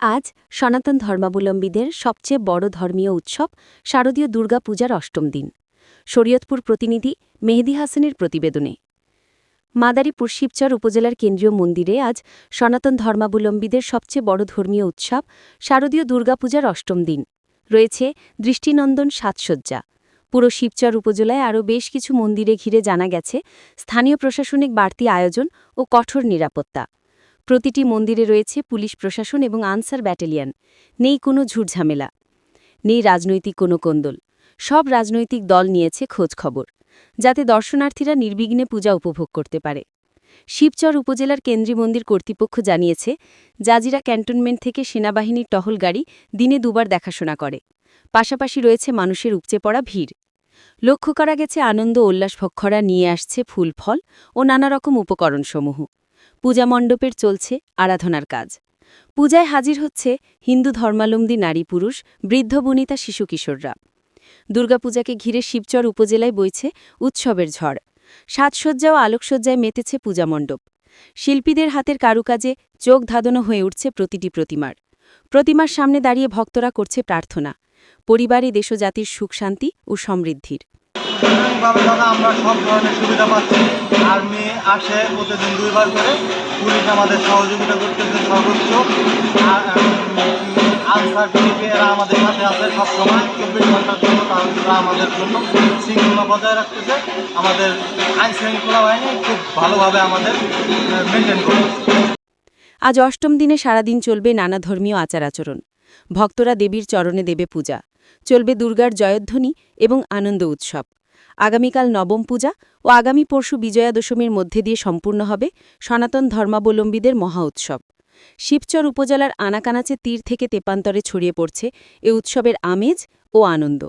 আজ সনাতন ধর্মাবলম্বীদের সবচেয়ে বড় ধর্মীয় উৎসব শারদীয় দুর্গাপূজার অষ্টম দিন, শরীয়তপুর প্রতিনিধি মেহেদি হাসানের প্রতিবেদনে। মাদারীপুর শিবচর উপজেলার কেন্দ্রীয় মন্দিরে আজ সনাতন ধর্মাবলম্বীদের সবচেয়ে বড় ধর্মীয় উৎসব শারদীয় দুর্গাপূজার অষ্টম দিন। রয়েছে দৃষ্টিনন্দন সাজসজ্জা। পুরো শিবচর উপজেলায় আরও বেশ কিছু মন্দিরে ঘিরে জানা গেছে স্থানীয় প্রশাসনিক বাড়তি আয়োজন ও কঠোর নিরাপত্তা। প্রতিটি মন্দিরে রয়েছে পুলিশ প্রশাসন এবং আনসার ব্যাটালিয়ন। নেই কোনো ঝুটঝামেলা। নেই রাজনৈতিক কোনো কোন্দল। সব রাজনৈতিক দল নিয়েছে খোঁজ খবর, যাতে দর্শনার্থীরা নির্বিঘ্নে পূজা উপভোগ করতে পারে। শিবচর উপজেলার কেন্দ্রীয় মন্দির কর্তৃপক্ষ জানিয়েছে, জাজিরা ক্যান্টনমেন্ট থেকে সেনাবাহিনীর টহল গাড়ি দিনে দুবার দেখাশোনা করে। পাশাপাশি রয়েছে মানুষের উপচে পড়া ভিড়। লক্ষ্য করা গেছে আনন্দ উল্লাস ভক্ষরা নিয়ে আসছে ফুল ফল ও নানা রকম উপকরণসমূহ। পূজা মণ্ডপের চলছে আরাধনার কাজ। পূজায় হাজির হচ্ছে হিন্দু ধর্মালম্বী নারী পুরুষ, বৃদ্ধ বনিতা শিশু কিশোররা। দুর্গাপূজাকে ঘিরে শিবচর উপজেলায় বইছে উৎসবের ঝড়। সাজসজ্জা ও আলোকসজ্জায় মেতেছে পূজা মণ্ডপ। শিল্পীদের হাতের কারুকাজে চোখ ধাঁধানো হয়ে উঠছে প্রতিটি প্রতিমার। প্রতিমার সামনে দাঁড়িয়ে ভক্তরা করছে প্রার্থনা। পরিবারে দেশজাতির সুখ শান্তি ও সমৃদ্ধির। সাধারণভাবে দাদা, আমরা সব ধরনের সুবিধা পাচ্ছি। আর্মি আসে প্রতিদিন দুইবার করে। পুলিশ আমাদের সহযোগিতা করতেছে সর্বোচ্চ। আনসার বিজেপি এরা আমাদের সাথে আছে সবসময়। চব্বিশ ঘণ্টার জন্য তারা আমাদের জন্য শৃঙ্খলা বজায় রাখতেছে। আমাদের আইন শৃঙ্খলা বাহিনী খুব ভালোভাবে আমাদের মেনটেন করতেছে। আজ অষ্টম দিনে সারাদিন চলবে নানা ধর্মীয় আচার আচরণ ভক্তরা দেবীর চরণে দেবে পূজা। চলবে দুর্গার জয়ধ্বনি এবং আনন্দ উৎসব। আগামীকাল নবম পূজা ও আগামী পরশু বিজয়া দশমীর মধ্যে দিয়ে সম্পূর্ণ হবে সনাতন ধর্মাবলম্বীদের মহা উৎসব। শিবচর উপজেলার আনাকানাচে তীর থেকে তেপান্তরে ছড়িয়ে পড়ছে এ উৎসবের আমেজ ও আনন্দ।